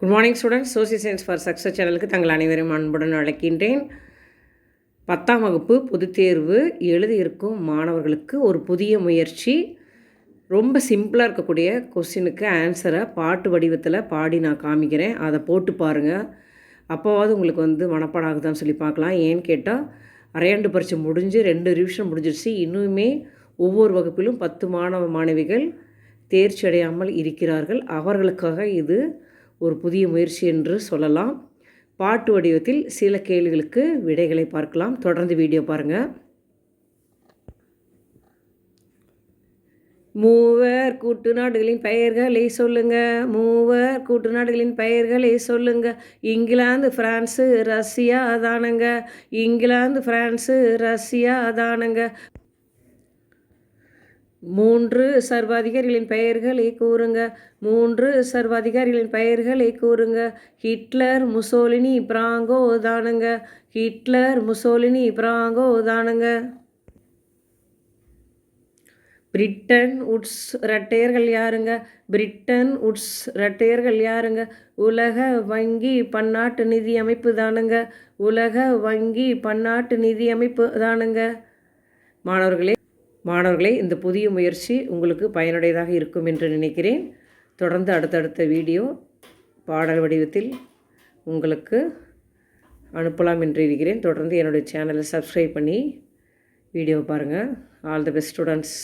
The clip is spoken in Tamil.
Good morning students social science for success சேனலுக்கு தங்கள் அனைவரும் அன்புடன் அழைக்கின்றேன். பத்தாம் வகுப்பு பொதுத் தேர்வு எழுதியிருக்கும் மாணவர்களுக்கு ஒரு புதிய முயற்சி. ரொம்ப சிம்பிளாக இருக்கக்கூடிய கொஸ்டினுக்கு ஆன்சரை பாட்டு வடிவத்தில் பாடி நான் காமிக்கிறேன். அதை போட்டு பாருங்கள் அப்போவாவது உங்களுக்கு வந்து மனப்பாடாகுதான்னு சொல்லி பார்க்கலாம். ஏன்னு கேட்டால் அரையாண்டு பரீட்சை முடிஞ்சு ரெண்டு ரிவிஷன் முடிஞ்சிருச்சு. இன்னுமே ஒவ்வொரு வகுப்பிலும் பத்து மாணவ மாணவிகள் தேர்ச்சி அடையாமல் இருக்கிறார்கள். அவர்களுக்காக இது ஒரு புதிய முயற்சி என்று சொல்லலாம். பாட்டு வடிவத்தில் சில கேள்விகளுக்கு விடைகளை பார்க்கலாம். தொடர்ந்து வீடியோ பாருங்கள் மூவர் கூட்டு நாடுகளின் பெயர்களை சொல்லுங்க. மூவர் கூட்டு நாடுகளின் பெயர்களை சொல்லுங்க. இங்கிலாந்து பிரான்ஸு ரஷ்யா தானுங்க இங்கிலாந்து பிரான்ஸு ரஷ்யா தானுங்க மூன்று சர்வாதிகாரிகளின் பெயர்களை கூறுங்க. மூன்று சர்வாதிகாரிகளின் பெயர்களை கூறுங்க. ஹிட்லர் முசோலினி பிராங்கோ தானுங்க. ஹிட்லர் முசோலினி பிராங்கோ தானுங்க. பிரிட்டன் உட்ஸ் இரட்டையர்கள் யாருங்க? பிரிட்டன் உட்ஸ் இரட்டையர்கள் யாருங்க? உலக வங்கி பன்னாட்டு நிதி அமைப்பு தானுங்க. உலக வங்கி பன்னாட்டு நிதி அமைப்பு தானுங்க. மாணவர்களே மாணவர்களே இந்த புதிய முயற்சி உங்களுக்கு பயனுடையதாக இருக்கும் என்று நினைக்கிறேன். தொடர்ந்து அடுத்தடுத்த வீடியோ பாடல் வடிவத்தில் உங்களுக்கு அனுப்பலாம் என்று இருக்கிறேன். தொடர்ந்து என்னுடைய சேனலை சப்ஸ்கிரைப் பண்ணி வீடியோ பாருங்கள் ஆல் தி பெஸ்ட் ஸ்டூடெண்ட்ஸ்